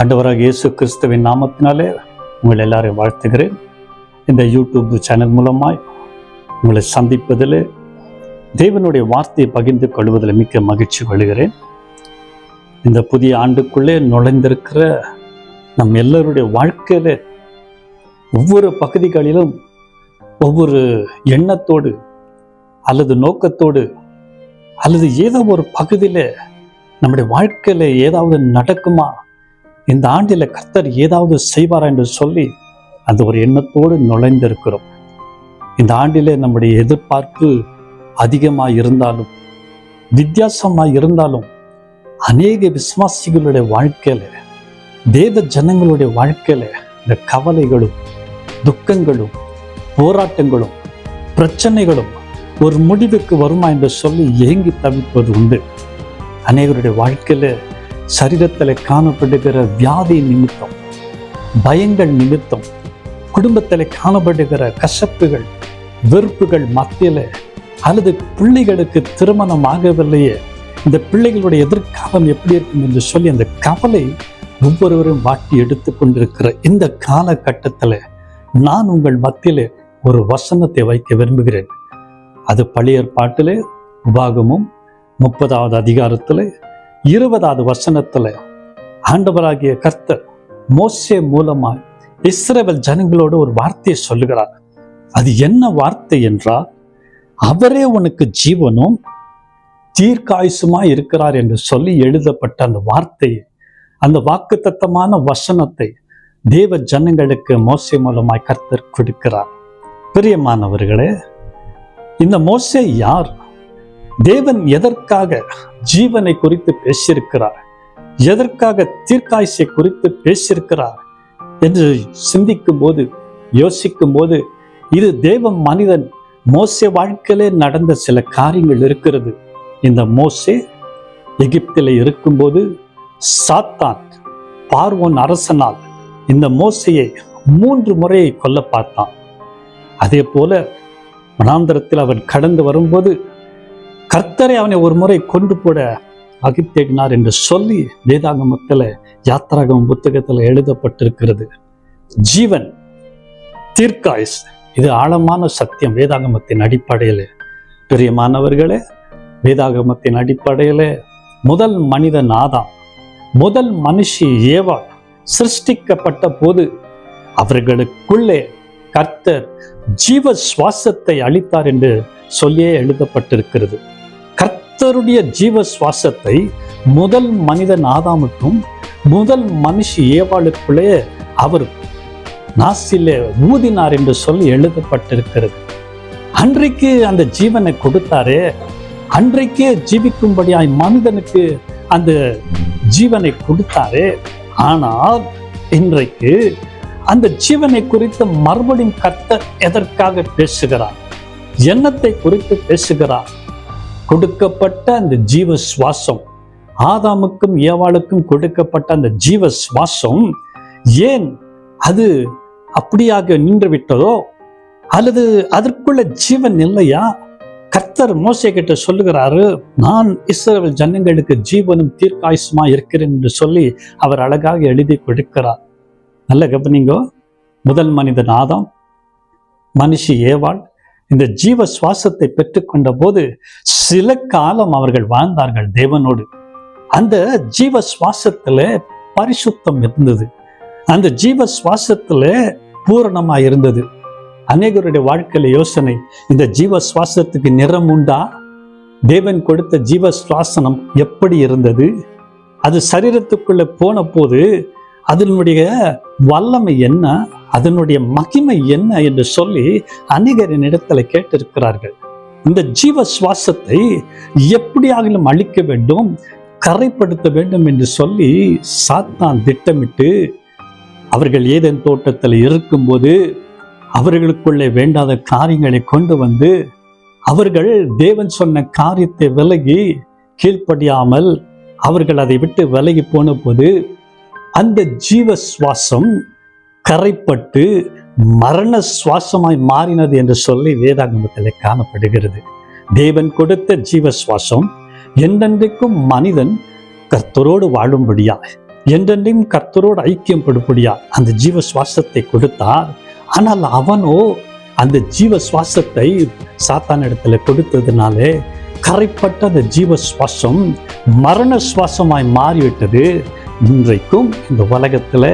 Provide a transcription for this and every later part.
ஆண்டவராக இயேசு கிறிஸ்துவின் நாமத்தினாலே உங்கள் எல்லாரையும் வாழ்த்துகிறேன். இந்த யூடியூப் சேனல் மூலமாய் உங்களை சந்திப்பதில் தேவனுடைய வார்த்தையை பகிர்ந்து கொள்வதில் மிக்க மகிழ்ச்சி கொள்கிறேன். இந்த புதிய ஆண்டுக்குள்ளே நுழைந்திருக்கிற நம் எல்லோருடைய வாழ்க்கையில ஒவ்வொரு பகுதிகளிலும் ஒவ்வொரு எண்ணத்தோடு அல்லது நோக்கத்தோடு அல்லது ஏதோ ஒரு பகுதியில் நம்முடைய வாழ்க்கையில் ஏதாவது நடக்குமா இந்த ஆண்டில் கர்த்தர் ஏதாவது செய்வாரா என்று சொல்லி அந்த ஒரு எண்ணத்தோடு நுழைந்திருக்கிறோம். இந்த ஆண்டிலே நம்முடைய எதிர்பார்ப்பு அதிகமாக இருந்தாலும் வித்தியாசமாக இருந்தாலும் அநேக விசுவாசிகளுடைய வாழ்க்கையில தேவ ஜனங்களுடைய வாழ்க்கையில இந்த கவலைகளும் துக்கங்களும் போராட்டங்களும் பிரச்சனைகளும் ஒரு முடிவுக்கு வருமா என்று சொல்லி ஏங்கி தவிப்பது உண்டு. அநேகருடைய வாழ்க்கையில சரீரத்தில் காணப்படுகிற வியாதி நிமித்தம் பயங்கள் நிமித்தம் குடும்பத்தில் காணப்படுகிற கசப்புகள் வெறுப்புகள் மத்தியில் அல்லது பிள்ளைகளுக்கு திருமணம் ஆகவில்லையே இந்த பிள்ளைகளுடைய எதிர்காலம் எப்படி இருக்கும் என்று சொல்லி அந்த கவலை ஒவ்வொருவரும் வாட்டி எடுத்து கொண்டிருக்கிற இந்த காலகட்டத்தில் நான் உங்கள் மத்தியில் ஒரு வசனத்தை வைக்க விரும்புகிறேன். அது பழைய ஏற்பாட்டிலே உபாகமும் முப்பதாவது அதிகாரத்தில் இருபதாவது வசனத்துல ஆண்டவராகிய கர்த்தர் மோசே மூலமாய் இஸ்ரேவல் ஜனங்களோடு ஒரு வார்த்தையை சொல்லுகிறார். அது என்ன வார்த்தை என்றால் அவரே உனக்கு ஜீவனும் தீர்க்காயுசுமா இருக்கிறார் என்று சொல்லி எழுதப்பட்ட அந்த வார்த்தையை அந்த வாக்குத்தத்தமான வசனத்தை தேவ ஜனங்களுக்கு மோசை மூலமாய் கர்த்தர் கொடுக்கிறார். பிரியமானவர்களே இந்த மோசை யார்? தேவன் எதற்காக ஜீவனை குறித்து பேசியிருக்கிறார்? எதற்காக தீர்க்காய்ச்சியை குறித்து பேசியிருக்கிறார்? என்று சிந்திக்கும் போது யோசிக்கும் போது இது தேவ மனிதன் மோசே வாழ்க்கையிலே நடந்த சில காரியங்கள் இருக்கிறது. இந்த மோசே எகிப்தில் இருக்கும்போது சாத்தான் பார்வோன் அரசனால் இந்த மோசையை மூன்று முறையை கொல்ல பார்த்தான். அதே போல மனாந்தரத்தில் அவன் கடந்து வரும்போது கர்த்தரை அவனை ஒரு முறை கொண்டு போட அகித்தேடினார் என்று சொல்லி வேதாகமத்தில் யாத்திராகம் புத்தகத்தில் எழுதப்பட்டிருக்கிறது. ஜீவன் தீர்க்காயுஸ் இது ஆழமான சத்தியம் வேதாகமத்தின் அடிப்படையில். பிரியமானவர்களே வேதாகமத்தின் அடிப்படையில் முதல் மனிதன் ஆதாம் முதல் மனுஷி ஏவா சிருஷ்டிக்கப்பட்ட போது அவர்களுக்குள்ளே கர்த்தர் ஜீவ சுவாசத்தை அளித்தார் என்று சொல்லியே எழுதப்பட்டிருக்கிறது. கர்த்தருடைய ஜீவ சுவாசத்தை முதல் மனிதன் ஆதாமுக்கும் முதல் மனுஷி ஏவாளுக்குள்ளே அவர் நாசிலே ஊதினார் என்று சொல்லி எழுதப்பட்டிருக்கிறது. அன்றைக்கு அந்த ஜீவனை கொடுத்தாரே அன்றைக்கே ஜீவிக்கும்படியாய் மனிதனுக்கு அந்த ஜீவனை கொடுத்தாரே ஆனால் இன்றைக்கு அந்த ஜீவனை குறித்து மறுபடியும் கர்த்தர் எதற்காக பேசுகிறார்? எண்ணத்தை குறித்து பேசுகிறார்? கொடுக்கப்பட்ட அந்த ஜீவ சுவாசம் ஆதாமுக்கும் ஏவாளுக்கும் கொடுக்கப்பட்ட அந்த ஜீவ சுவாசம் ஏன் அது அப்படியாக நின்று விட்டதோ அல்லது அதற்குள்ள ஜீவன் இல்லையா? கர்த்தர் மோசை கிட்ட சொல்லுகிறாரு நான் இஸ்ரேல் ஜனங்களுக்கு ஜீவனும் தீர்க்காயுசுமா இருக்கிறேன் என்று சொல்லி அவர் அழகாக எழுதி கொடுக்கிறார். நல்ல கவனிங்கோ முதல் மனிதன் ஆதாம் மனுஷி ஏவாள் இந்த ஜீவ சுவாசத்தை பெற்றுக்கொண்ட போது சில காலம் அவர்கள் வாழ்ந்தார்கள் தேவனோடு. அந்த ஜீவ சுவாசத்துல பரிசுத்தம் இருந்தது. அந்த ஜீவ சுவாசத்துல பூரணமா இருந்தது. அநேகருடைய வாழ்க்கையில யோசனை இந்த ஜீவ சுவாசத்துக்கு நிறம் உண்டா? தேவன் கொடுத்த ஜீவ சுவாசனம் எப்படி இருந்தது? அது சரீரத்துக்குள்ள போன போது அதனுடைய வல்லமை என்ன? அதனுடைய மகிமை என்ன என்று சொல்லி அநேகரின் இடத்துல கேட்டிருக்கிறார்கள். இந்த ஜீவ சுவாசத்தை எப்படியாகிலும் அழிக்க வேண்டும் கரைப்படுத்த வேண்டும் என்று சொல்லி சாத்தான் திட்டமிட்டு அவர்கள் ஏதேன் தோட்டத்தில் இருக்கும்போது அவர்களுக்குள்ளே வேண்டாத காரியங்களை கொண்டு வந்து அவர்கள் தேவன் சொன்ன காரியத்தை விலகி கீழ்ப்படியாமல் அவர்கள் அதை விட்டு விலகி போன போது அந்த ஜீவ சுவாசம் கரைப்பட்டு மரண சுவாசமாய் மாறினது என்று சொல்லி வேதாகமத்தில் காணப்படுகிறது. தேவன் கொடுத்த ஜீவ சுவாசம் என்றென்றைக்கும் மனிதன் கர்த்தரோடு வாழும்படியா என்றென்றையும் கர்த்தரோடு ஐக்கியம் படுபடியா அந்த ஜீவ சுவாசத்தை கொடுத்தார். ஆனால் அவனோ அந்த ஜீவ சுவாசத்தை சாத்தான் இடத்துல கொடுத்ததுனாலே கரைப்பட்ட அந்த ஜீவ சுவாசம் மரண சுவாசமாய் மாறிவிட்டது. இன்றைக்கும் இந்த உலகத்துல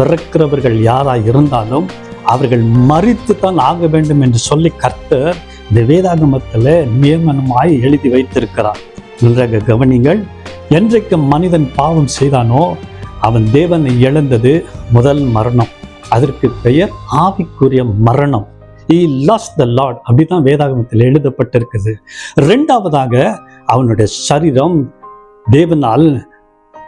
பிறக்கிறவர்கள் யாராக இருந்தாலும் அவர்கள் மறித்து தான் ஆக வேண்டும் என்று சொல்லி கர்த்தர் இந்த வேதாகமத்துல நியமனமாய் எழுதி வைத்திருக்கிறார். நன்றாக கவனிங்கள் என்றைக்கு மனிதன் பாவம் செய்தானோ அவன் தேவனை இழந்தது முதல் மரணம். அதற்கு பெயர் ஆவிக்குரிய மரணம். ஈ லாஸ்ட் த லார்ட் அப்படிதான் வேதாகமத்தில் எழுதப்பட்டிருக்குது. ரெண்டாவதாக அவனுடைய சரீரம் தேவனால்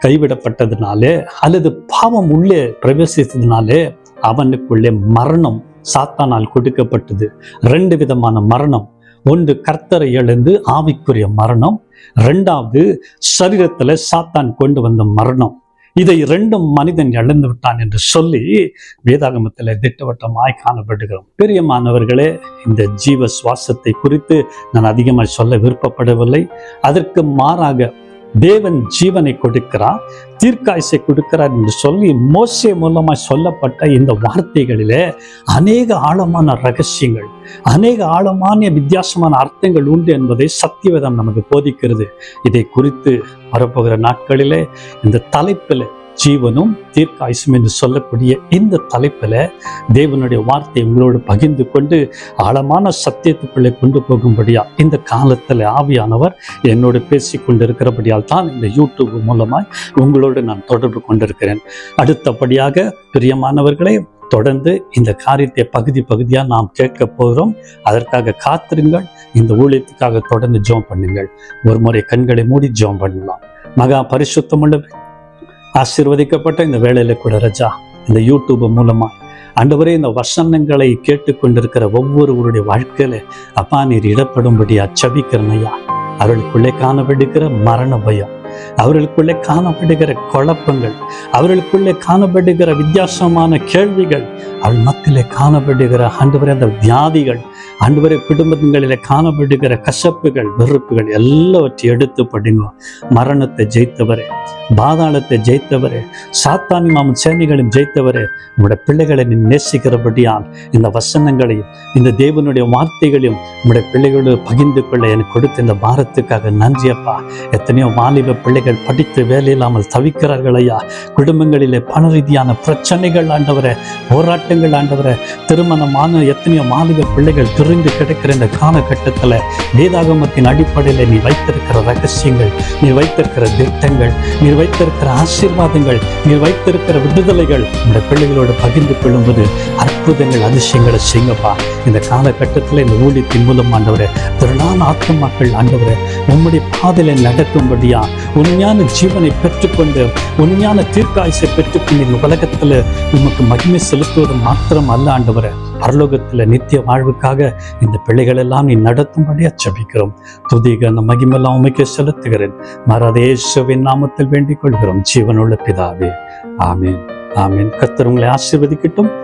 கைவிடப்பட்டதுனாலே அல்லது பாவம் உள்ளே பிரவேசித்ததுனாலே அவனுக்குள்ளே மரணம் சாத்தானால் கொடுக்கப்பட்டது. ரெண்டு விதமான மரணம். ஒன்று கர்த்தரை எழுந்து ஆவிக்குரிய மரணம். ரெண்டாவது சரீரத்துல சாத்தான் கொண்டு வந்த மரணம். இதை ரெண்டும் மனிதன் இழந்து விட்டான் என்று சொல்லி வேதாகமத்தில் திட்டவட்டமாய் காணப்படுகிறோம். பெரியமானவர்களே இந்த ஜீவ சுவாசத்தை குறித்து நான் அதிகமாக சொல்ல விருப்பப்படவில்லை. அதற்கு மாறாக தேவன் ஜீவனை கொடுக்கிறார் தீர்க்காயசை கொடுக்கிறார் என்று சொல்லி மோசே மூலமாய் சொல்லப்பட்ட இந்த வார்த்தைகளிலே அநேக ஆழமான ரகசியங்கள் அநேக ஆழமான வித்தியாசமான அர்த்தங்கள் உண்டு என்பதை சத்தியவேதம் நமக்கு போதிக்கிறது. இதை குறித்து வரப்போகிற நாட்களிலே இந்த தலைப்பில் ஜீவனும் தீர்க்காயுசும் என்று சொல்லக்கூடிய இந்த தலைப்பில் தேவனுடைய வார்த்தை உங்களோடு பகிர்ந்து கொண்டு ஆழமான சத்தியத்துக்குள்ளே கொண்டு போகும்படியா இந்த காலத்தில் ஆவியானவர் என்னோடு பேசி கொண்டிருக்கிறபடியால் தான் இந்த யூடியூப் மூலமாய் உங்களோடு நான் தொடர்பு கொண்டிருக்கிறேன். அடுத்தபடியாக பிரியமானவர்களே தொடர்ந்து இந்த காரியத்தை பகுதி பகுதியாக நாம் கேட்க போகிறோம். அதற்காக காத்திருங்கள். இந்த ஊழியத்துக்காக தொடர்ந்து ஜோம் பண்ணுங்கள். ஒரு முறை கண்களை மூடி ஜோம் பண்ணலாம். மகா பரிசுத்தமுள்ள ஆசிர்வதிக்கப்பட்ட இந்த வேலையில கூட ரஜா இந்த யூடியூப் மூலமா ஆண்டவரே இந்த வசனங்களை கேட்டுக்கொண்டிருக்கிற ஒவ்வொருவருடைய வாழ்க்கையில அப்பா நீர் இடப்படும்படி அச்சபிக்கிறேன் அவளுக்குள்ளே காணப்படுகிற மரண பயம். அவர்களுக்குள்ளே காணப்படுகிற குழப்பங்கள் அவர்களுக்குள்ளே காணப்படுகிற வித்தியாசமான கேள்விகள் அவள் மத்தியிலே காணப்படுகிற ஆண்டவரே அந்த வியாதிகள் ஆண்டவரே குடும்பங்களில் காணப்படுகிற கசப்புகள் வெறுப்புகள் எல்லாவற்றையும் எடுத்து படுங்க. மரணத்தை ஜெயித்தவரே பாதாளத்தை ஜெயித்தவரே சாத்தானி மாமன் சேனைகளையும் ஜெயித்தவரே உங்களுடைய பிள்ளைகளை நீ நேசிக்கிறபடியால் இந்த வசனங்களையும் இந்த தேவனுடைய வார்த்தைகளையும் உங்களுடைய பிள்ளைகளோடு பகிர்ந்து கொள்ள எனக்கு கொடுத்த இந்த பாரத்துக்காக நன்றியப்பா. எத்தனையோ வாலிப பிள்ளைகள் படித்து வேலையில்லாமல் தவிக்கிறார்கள் ஐயா. குடும்பங்களிலே பண ரீதியான பிரச்சனைகள் ஆண்டவரை போராட்டங்கள் ஆண்டவரை. திருமணமான எத்தனையோ மாணவ பிள்ளைகள் திரிந்து கிடைக்கிற இந்த காலகட்டத்தில் வேதாகமத்தின் அடிப்படையில் நீ வைத்திருக்கிற ரகசியங்கள் நீ வைத்திருக்கிற திட்டங்கள் நீ வைத்திருக்கிற ஆசீர்வாதங்கள் நீ வைத்திருக்கிற விடுதலைகள் இந்த பிள்ளைகளோடு பகிர்ந்து கொள்ளும்போது அற்புதங்கள் அதிசயங்களை செய்யுங்கப்பா. இந்த காலகட்டத்தில் இந்த ஊழியத்தின் மூலம் ஆண்டவரே திரளான ஆத்மாக்கள் ஆண்டவரே உம்முடைய பாதையில நடக்கும்படியா உண்மையான ஜீவனை பெற்றுக்கொண்டு உண்மையான தீர்க்காயசை பெற்றுக்கொண்டு இந்த உலகத்தில் உமக்கு மகிமை செலுத்துவது மாத்திரம் அல்ல ஆண்டவர். பரலோகத்தில் நித்திய வாழ்வுக்காக இந்த பிள்ளைகள் எல்லாம் நீ நடத்தும்படி அச்சபிக்கிறோம் துதிக அந்த மகிமெல்லாம் உமைக்கு செலுத்துகிறேன். மரதேசுவின் நாமத்தில் வேண்டிக் கொள்கிறோம். ஜீவனுள்ள பிதாவே. ஆமீன். ஆமீன். கத்தர் உங்களை ஆசீர்வதிக்கட்டும்.